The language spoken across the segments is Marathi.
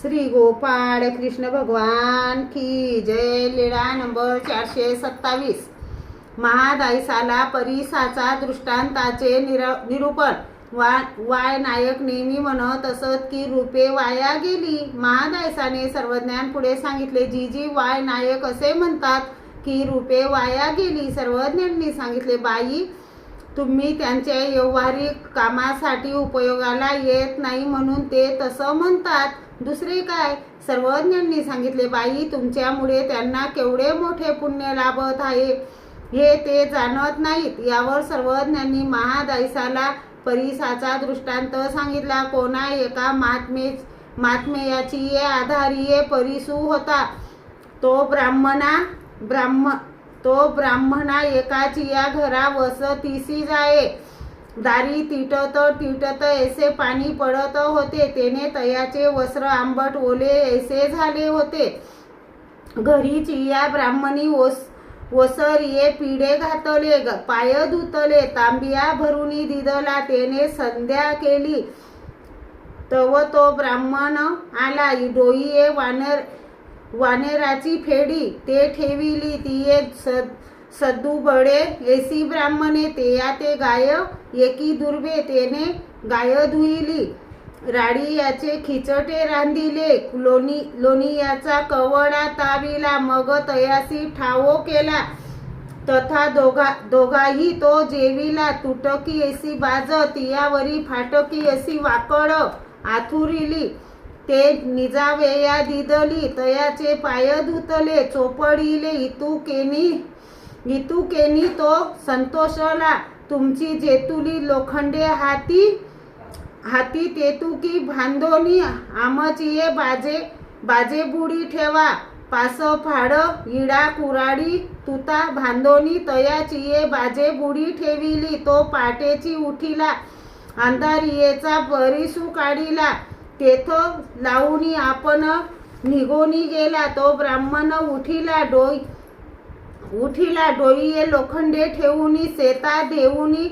श्री गोपाळ कृष्ण भगवान की जय लीळा नंबर चारशे सत्तावीस. महादायसाला परिसाचा दृष्टांताचे निर निरूपण. वा वाय नायक नेहमी म्हणत असत की रूपे वाया गेली. महादायसाने सर्वज्ञान पुढे सांगितले. जी जी वाय नायक असे म्हणतात की रूपे वाया गेली. सर्वज्ञांनी सांगितले बाई तुम्ही त्यांच्या व्यवहारिक कामासाठी उपयोगाला येत नाही म्हणून ते तसं म्हणतात. दुसरे काय? सर्वज्ञांनी सांगितले बाई तुमच्यामुळे त्यांना केवढे मोठे पुण्य लाभत आहे. हे ते जाणत नाहीत. यावर सर्वज्ञांनी महादायसाला परिसाचा दृष्टांत सांगितला. कोणा एका महात्मे महात्मेयाची आधारी परिसू होता. तो ब्राह्मणा ब्राह्म तो ब्राह्मणा एकाची या घरा वसतीसी जाये. दारी तिटत तिटत ऐसे पाणी पडत होते. तेने तयाचे वस्त्र आंबट ओले ऐसे झाले होते. घरी चिया ब्राह्मणी ओस ओसर ये पिढे घातले ग- पाय धुतले तांबिया भरुनी दिदला तेने संध्या केली. तव तो ब्राह्मण आला डोईये वानर वानेराची फेडी ते ठेविली तिये सद सद्दू बडे येसी ब्राह्मणे तेया ते गाय एकी दुर्वे तेने गाय धुईली. राडी याचे खिचटे रांधिले लोणी लोणियाचा कवडा ताविला मग तयासी ठावो केला. तथा दोघा दोघाही तो जेविला तुटकी अशी बाज तियावरी फाटकी अशी वाकड आथुरिली. ते निजावेया दिदली तयाचे पाय धुतले चोपडिले इतू केनी इतू केनी तो संतोषला. तुमची जेतुली लोखंडे हाती हाती तेतुकी भांदोनी आमचिये बाजे बाजे बुडी ठेवा. पास फाड इडा कुराडी तुता भांदोनी तयाचिये बाजे बुडी ठेविली तो पाटेची उठीला. अंधारियेचा परिसू काढिला. तेथ लावणी आपण निघोनी गेला. तो ब्राह्मण उठीला डोई उठीला डोईये लोखंडे ठेवूनी शेता देऊनी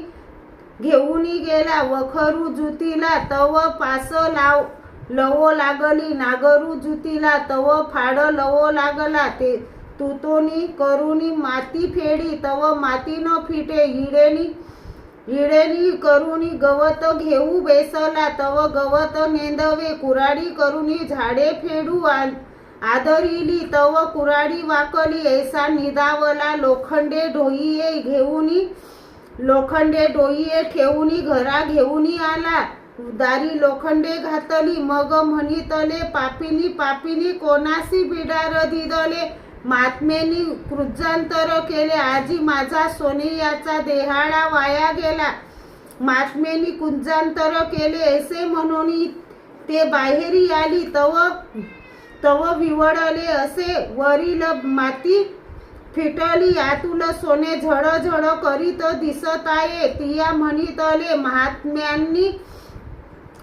घेऊनी गेला. वखरू जुतीला तव पास लाव लवो लागली. नागरू जुतीला तव फाड लवो लागला. ते तुतोनी करुनी माती फेडी. तव माती न फिटे हिडेनी हिडेनी करुनी गवत घेऊ बेसला तव गवत नेंदवे कुराडी करुनी झाडे फेडू आदरिली तव कुराडी वाकली ऐसा निदावला लोखंडे ढोईये घेऊनी लोखंडे डोईये ठेवूनी घरा घेऊनी आला. दारी लोखंडे घातली मग म्हणितले पापिनी पापिनी कोणासी बिडार दिदले. महात्मेनी कृजांतर केले. आजी माझा सोनियाचा देहाळा वाया गेला. महात्मेनी कुंजांतर केले. ऐसे म्हणून ते बाहेरी आली. तव तव विवडले असे वरील माती फिटली. आतुल सोने झड झड करीत दिसत आहे. तिया म्हणितले महात्म्यांनी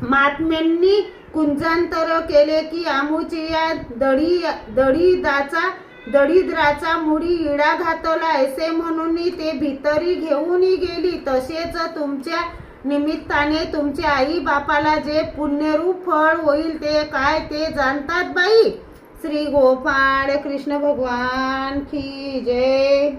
महात्म्यांनी कुंजांतर केले की आमुची या दडी दडीदाचा दरिद्राचा मुडी इडा घातला असे म्हणून ते भितरी घेऊन गेली. तसेच तुमच्या निमित्ताने तुमच्या आई बापाला जे पुण्यरूप फळ होईल ते काय ते जाणतात बाई. श्री गोपाळ कृष्ण भगवान की जय.